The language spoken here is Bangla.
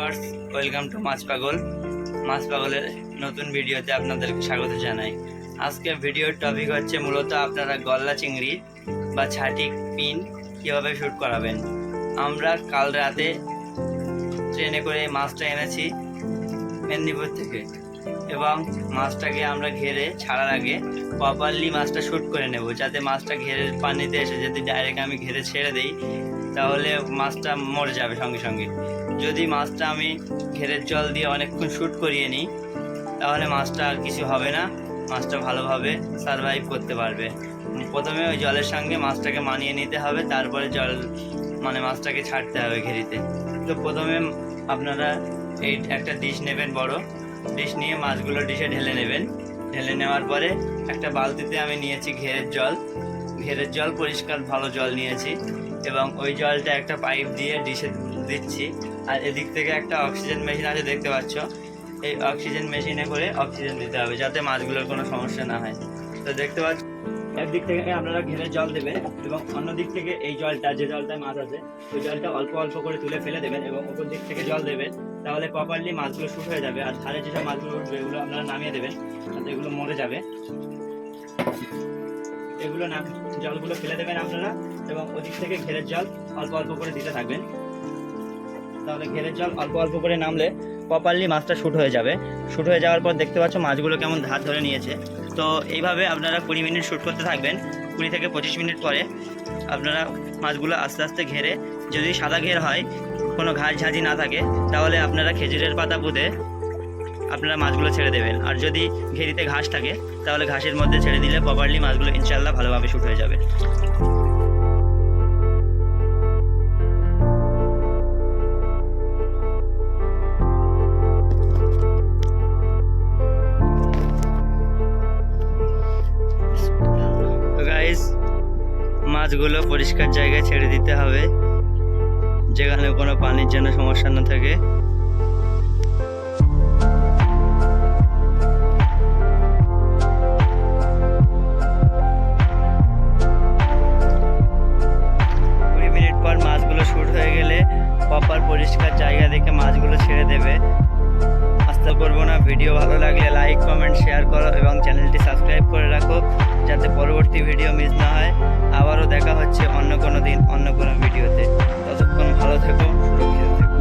ভিউয়ার্স, ওয়েলকাম টু মাছ পাগল। মাছ পাগলের নতুন ভিডিওতে আপনাদেরকে স্বাগত জানাই। আজকের ভিডিওর টপিক হচ্ছে মূলত আপনারা গলদা চিংড়ি বা ছাটি পিন কীভাবে শ্যুট করাবেন। আমরা কাল রাতে ট্রেনে করে মাছটা এনেছি মেদিনীপুর থেকে এবং মাছটাকে আমরা ঘেরে ছাড়ার আগে প্রপারলি মাছটা শ্যুট করে নেব, যাতে মাছটা ঘেরে পানিতে এসে যদি ডাইরেক্ট আমি ঘেরে ছেড়ে দিই তাহলে মাছটা মরে যাবে সঙ্গে সঙ্গে। যদি মাছটা আমি ঘেরের জল দিয়ে অনেকক্ষণ শ্যুট করিয়ে নিই, তাহলে মাছটা আর কিছু হবে না। মাছটা ভালোভাবে সারভাইভ করতে পারবে। প্রথমে ওই জলের সঙ্গে মাছটাকে মানিয়ে নিতে হবে, তারপরে জল মানে মাছটাকে ছাড়তে হবে ঘেরিতে। তো প্রথমে আপনারা এই একটা ডিশ নেবেন বড়। ডিশ নিয়ে মাছগুলো ডিশে ঢেলে নেবেন। ঢেলে নেওয়ার পরে একটা বালতিতে আমি নিয়েছি ঘেরের জল। ঘেরের জল পরিষ্কার ভালো জল নিয়েছি। এবং ওই জলটা একটা পাইপ দিয়ে ডিশে দিচ্ছি। আর এদিক থেকে একটা অক্সিজেন মেশিন আছে, দেখতে পাচ্ছ? এই অক্সিজেন মেশিনে করে অক্সিজেন দিতে হবে, যাতে মাছগুলোর কোনো সমস্যা না হয়। তো দেখতে পাচ্ছ, একদিক থেকে আপনারা ঘেরে জল দেবেন এবং অন্য দিক থেকে এই জলটা, যে জলটায় মাছ আছে, ওই জলটা অল্প অল্প করে তুলে ফেলে দেবেন এবং ওপর দিক থেকে জল দেবেন, তাহলে প্রপারলি মাছগুলো শুট হয়ে যাবে আর ধারে যেসব মাছগুলো উঠবে, এগুলো আপনারা নামিয়ে দেবেন এগুলো মরে যাবে। এগুলো না জলগুলো ফেলে দেবেন আপনারা এবং ওদিক থেকে ঘেরের জল অল্প অল্প করে দিতে থাকবেন। তাহলে ঘেরের জল অল্প অল্প করে নামলে প্রপারলি মাছটা শ্যুট হয়ে যাবে। শ্যুট হয়ে যাওয়ার পর দেখতে পাচ্ছ মাছগুলো কেমন ধার ধরে নিয়েছে। তো এইভাবে আপনারা কুড়ি মিনিট শ্যুট করতে থাকবেন। কুড়ি থেকে পঁচিশ মিনিট পরে আপনারা মাছগুলো আস্তে আস্তে ঘেরে যদি সাদা ঘের হয়, কোনো ঘাস ঝাঁঝি না থাকে, তাহলে আপনারা খেজুরের পাতা পুঁতে আপনারা মাছগুলো ছেড়ে দেবেন। আর যদি ঘেরিতে ঘাস থাকে, তাহলে ঘাসের মধ্যে ছেড়ে দিলে প্রপারলি মাছগুলো ইনশাল্লাহ ভালোভাবে শ্যুট হয়ে যাবে। মাছগুলো পরিষ্কার জায়গায় ছেড়ে দিতে হবে। যেখানে কোনো পানির জন্য সমস্যা না থাকে। পরিষ্কার জায়গা দেখে মাছগুলো ছেড়ে দেবে। আস্তে করব না ভিডিও ভালো লাগলে লাইক কমেন্ট শেয়ার করো এবং চ্যানেলটি সাবস্ক্রাইব করে রাখো যাতে পরবর্তী ভিডিও মিস না হয়। আবারও দেখা হচ্ছে অন্য কোনো দিন, অন্য কোনো ভিডিওতে ততক্ষণ ভালো থেকো, সুরক্ষিত থেকো।